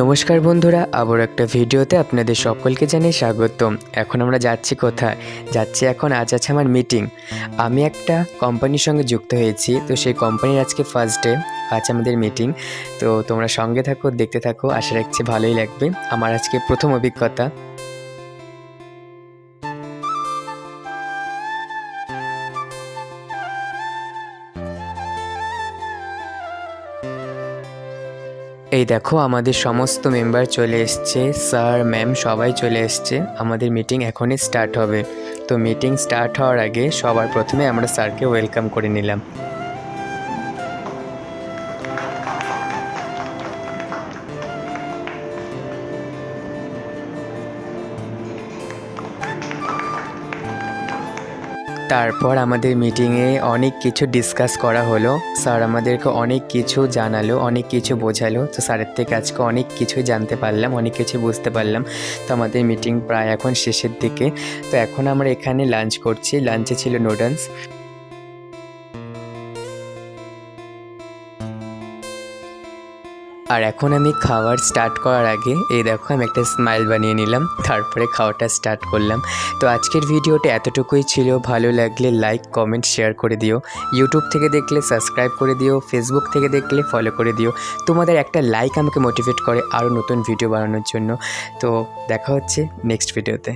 নমস্কার বন্ধুরা আবার একটা ভিডিওতে আপনাদের সকলকে জানিয়ে স্বাগতম। এখন আমরা যাচ্ছি কোথায়? যাচ্ছি এখন আজ আছে আমার মিটিং আমি একটা কোম্পানির সঙ্গে যুক্ত হয়েছি, তো সেই কোম্পানির আজকে ফার্স্ট ডে আজ আমাদের মিটিং তো তোমরা সঙ্গে থাকো, দেখতে থাকো, আশা রাখছি ভালোই লাগবে। আমার আজকে প্রথম অভিজ্ঞতা। এই দেখো, আমাদের সমস্ত মেম্বার চলে এসছে। স্যার ম্যাম সবাই চলে এসছে। আমাদের মিটিং এখনই স্টার্ট হবে। তো মিটিং স্টার্ট হওয়ার আগে সবার প্রথমে আমরা স্যারকে ওয়েলকাম করে নিলাম। তারপর আমাদের মিটিংয়ে অনেক কিছু ডিসকাস করা হলো। স্যার আমাদেরকে অনেক কিছু জানালো, অনেক কিছু বোঝালো। তো স্যারের থেকে আজকে অনেক কিছু জানতে পারলাম, অনেক কিছু বুঝতে পারলাম। তো আমাদের মিটিং প্রায় এখন শেষের দিকে। তো এখন আমরা এখানে লাঞ্চ করছি। লাঞ্চে ছিল নুডলস আর এখন আমি খাওয়ার স্টার্ট করার আগে, এই দেখো আমি একটা স্মাইল বানিয়ে নিলাম, তারপরে খাওয়াটা স্টার্ট করলাম। তো আজকের ভিডিওটা এতটুকুই ছিল, ভালো লাগলে লাইক কমেন্ট শেয়ার করে দিও। ইউটিউব থেকে দেখলে সাবস্ক্রাইব করে দিও ফেসবুক থেকে দেখলে ফলো করে দিও। তোমাদের একটা লাইক আমাকে মোটিভেট করে আরও নতুন ভিডিও বানানোর জন্য। তো দেখা হচ্ছে নেক্সট ভিডিওতে